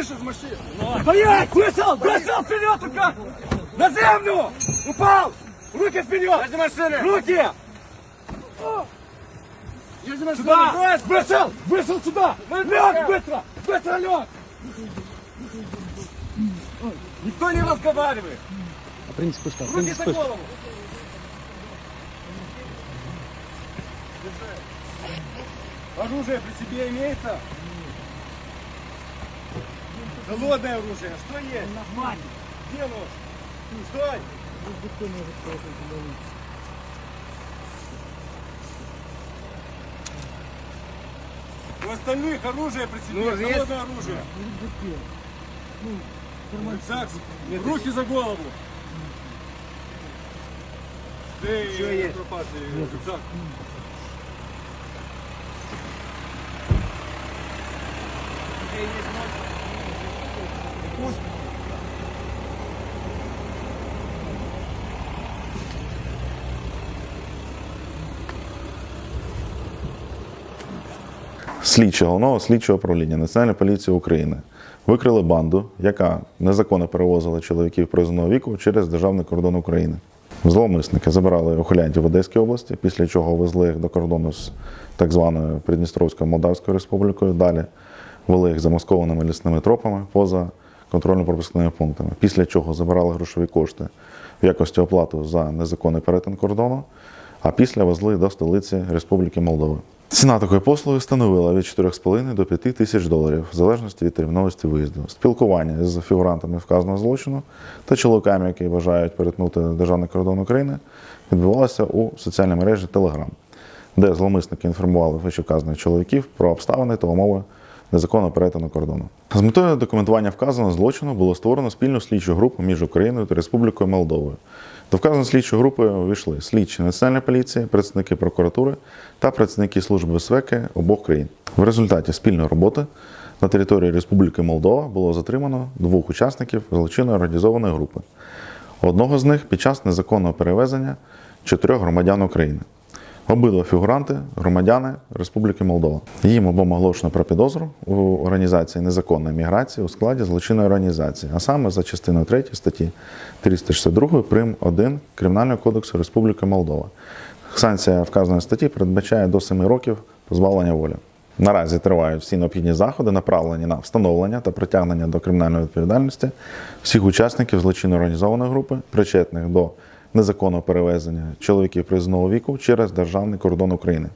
вийшов з машини. Стоять! Вышел! Бросил вперед рука! На землю! Упал! Руки вперед! З машини! Руки! Я з машини! Сюда! Бросил! Вышел сюда! Лег быстро! Быстро лег! Никто не разговаривает! Принц пуска, Руки принц за голову! Оружие при себе имеется? Холодное оружие. Что есть? Нормально. Где нож? Стой! Здесь никто не может просто удалить. У остальных оружие при себе, ну, холодное есть? оружие. Ну, ну Рюкзак, руки за голову. Ты Что есть? пропад, рюкзак. Есть ночь. Слідчі головного слідчого управління Національної поліції України викрили банду, яка незаконно перевозила чоловіків призовного віку через державний кордон України. Зловмисники забирали ухилянтів в Одеській області, після чого везли їх до кордону з так званою Придністровською Молдавською Республікою. Далі вели їх замаскованими лісними тропами поза контрольно-пропускними пунктами. Після чого забирали грошові кошти в якості оплати за незаконний перетин кордону, а після везли до столиці Республіки Молдова. Ціна такої послуги становила від 4,5 до 5 тисяч доларів, в залежності від терміновості виїзду. Спілкування з фігурантами вказаного злочину та чоловіками, які бажають перетнути державний кордон України, відбувалося у соціальній мережі Telegram, де зловмисники інформували вищевказаних чоловіків про обставини та умови незаконного перетину кордону. З метою документування вказаного злочину було створено спільну слідчу групу між Україною та Республікою Молдовою. До вказаної слідчої групи увійшли слідчі Національної поліції, представники прокуратури та працівники Служби безпеки обох країн. В результаті спільної роботи на території Республіки Молдова було затримано двох учасників злочинної організованої групи. Одного з них під час незаконного перевезення чотирьох громадян України. Обидва фігуранти громадяни Республіки Молдова. Їм обом оголошено про підозру у організації незаконної міграції у складі злочинної організації, а саме за частиною 3 статті 362 прим. 1 Кримінального кодексу Республіки Молдова. Санкція вказаної статті передбачає до 7 років позбавлення волі. Наразі тривають всі необхідні заходи, направлені на встановлення та притягнення до кримінальної відповідальності всіх учасників злочинно організованої групи, причетних до незаконного перевезення чоловіків призовного віку через державний кордон України.